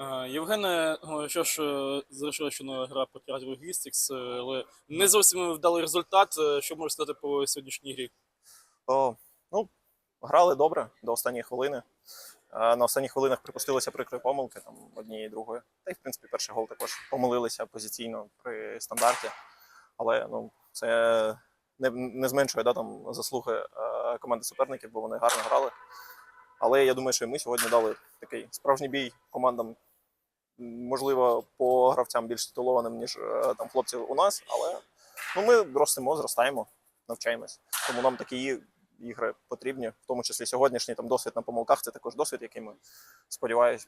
Е, Євгене, е, що ж, е, завершила щойно гра проти Радіо Логістикс, е, але не зовсім вдалий результат. Е, Що можете сказати по сьогоднішній грі? О, ну, грали добре до останньої хвилини. На останніх хвилинах припустилися прикрої помилки, там однієї другої. Та й, в принципі, перший гол також помилилися позиційно при стандарті. Але ну, це не, не зменшує да, там, заслуги команди суперників, бо вони гарно грали. Але я думаю, що ми сьогодні дали такий справжній бій командам, можливо, по гравцям більш титулованим, ніж е, там хлопці у нас. Але ну, ми ростемо, зростаємо, навчаємось. Тому нам такі ігри потрібні, в тому числі сьогоднішній там досвід на помилках. Це також досвід, який ми сподіваюся,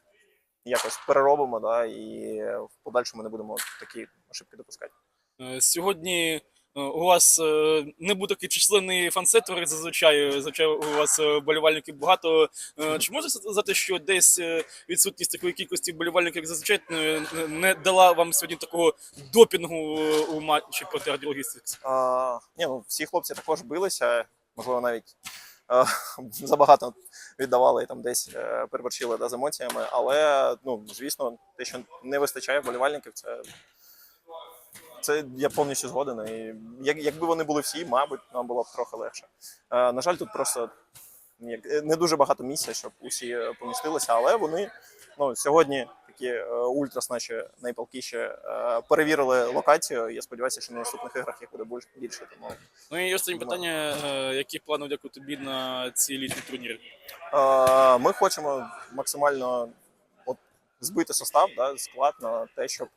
якось переробимо, да, і в подальшому не будемо такі ошибки допускати. Е, Сьогодні у вас е, не був такий численний фан-сектор, зазвичай. Зазвичай у вас е, болівальників багато. Е, Чи можна сказати, що десь е, відсутність такої кількості болівальників, зазвичай, е, не дала вам сьогодні такого допінгу е, у матчі проти радіологістикс? Ні, ну, всі хлопці також билися, можливо, навіть е, забагато віддавали і там десь е, переборчили да, з емоціями. Але, ну, звісно, те, що не вистачає вболівальників, це, це я повністю згоден. І як, якби вони були всі, мабуть, нам було б трохи легше. Е, на жаль, тут просто як, е, не дуже багато місця, щоб усі е, помістилися, але вони ну, сьогодні такі е, ультрас наші найпалкіші е, перевірили локацію. Я сподіваюся, що на наступних іграх їх буде більш- більше. Тому Ну і останнє питання: е, які плани дякую тобі на ці літні турніри? Е, Ми хочемо максимально от, збити состав, да, склад на те, щоб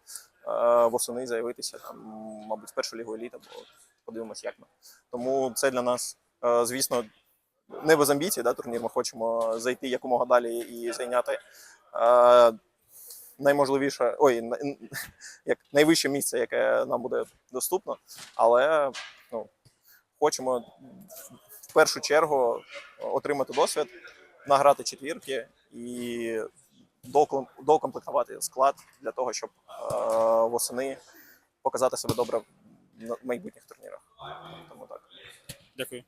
восени заявитися там, мабуть, в першу лігу еліт, або подивимось, як ми. Тому це для нас, е, звісно, не без амбіцій, да, турнір. Ми хочемо зайти якомога далі і зайняти. Е, Найможливіше, ой, як найвище місце, яке нам буде доступно, але ну, хочемо в першу чергу отримати досвід, награти четвірки і Докомплектувати склад для того, щоб е, восени показати себе добре на майбутніх турнірах. Тому так. Дякую.